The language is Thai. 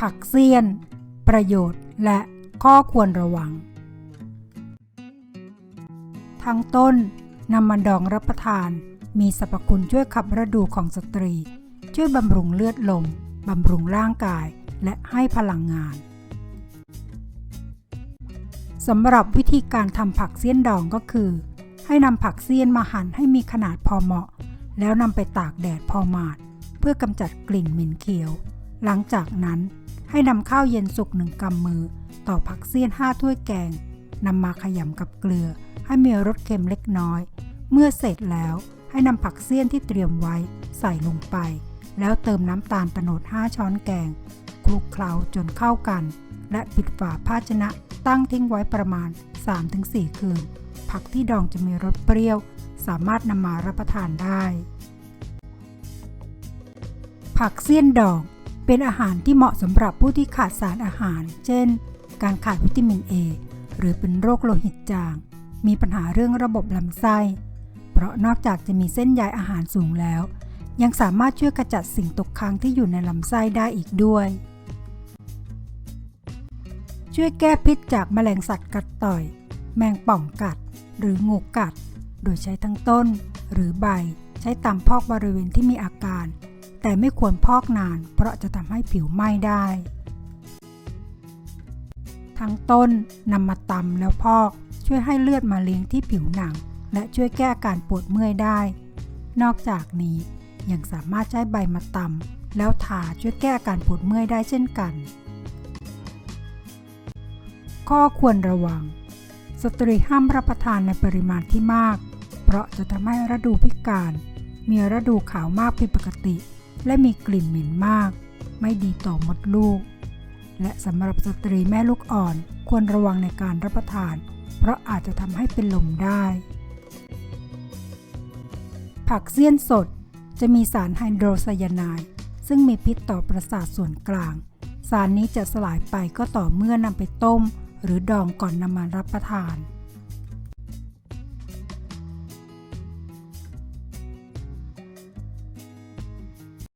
ผักเสี้ยน ประโยชน์และข้อควรระวัง ทั้งต้นนำมันดองรับประทาน มีสรรพคุณช่วยขับระดูของสตรี ช่วยบำรุงเลือดลมบำรุงร่างกายและให้พลังงานสำหรับวิธีการทำผักเสี้ยนดองก็คือ ให้นำผักเสี้ยนมาหั่นให้มีขนาดพอเหมาะ แล้วนำไปตากแดดพอหมาด เพื่อกำจัดกลิ่นเหม็นเขียว หลังจากนั้นให้นำข้าวเย็นสุกหนึ่งกำมือ ต่อผักเสี้ยน5ถ้วยแกงนำมาขยำกับเกลือ ให้มีรสเค็มเล็กน้อย เมื่อเสร็จแล้วให้นำผักเสี้ยนที่เตรียมไว้ใส่ลงไป แล้วเติมน้ำตาลโตนด5ช้อนแกงคลุกเคล้าจนเข้ากัน และปิดฝาภาชนะตั้งทิ้งไว้ประมาณ 3-4 คืน ผักที่ดองจะมีรสเปรี้ยว สามารถนำมารับประทานได้ ผักเสี้ยนดอง เป็นอาหารที่เหมาะสำหรับผู้ที่ขาดสารอาหาร เช่น การขาดวิตามิน A หรือเป็นโรคโลหิตจาง มีปัญหาเรื่องระบบลำไส้ เพราะนอกจากจะมีเส้นใยอาหารสูงแล้ว ยังสามารถช่วยขจัดสิ่งตกค้างที่อยู่ในลำไส้ได้อีกด้วย ช่วยแก้พิษจากแมลงสัตว์กัดต่อย แมงป่องกัด หรืองูกัด โดยใช้ทั้งต้น หรือใบ ใช้ตามพอกบริเวณที่มีอาการ แต่ไม่ควรพอกนาน เพราะจะทำให้ผิวไหม้ได้ ทั้งต้นนำมาตำแล้วพอกช่วยให้เลือดมาเลี้ยงที่ผิวหนัง และช่วยแก้อาการปวดเมื่อยได้ นอกจากนี้ยังสามารถใช้ใบมาตำแล้วทาช่วยแก้อาการปวดเมื่อยได้เช่นกัน ข้อควรระวัง สตรีห้ามรับประทานในปริมาณที่มาก เพราะจะทำให้ฤดูพิการ มีฤดูขาวมากผิดปกติ และมีกลิ่นเหม็นมาก ไม่ดีต่อมดลูก และสำหรับสตรีแม่ลูกอ่อนควรระวังในการรับประทาน เพราะอาจจะทำให้เป็นลมได้ ผักเสี้ยนสดจะมีสารไฮโดรไซยาไนด์ซึ่งมีพิษต่อประสาทส่วนกลาง สารนี้จะสลายไปก็ต่อเมื่อนำไปต้ม หรือดองก่อนนำมารับประทาน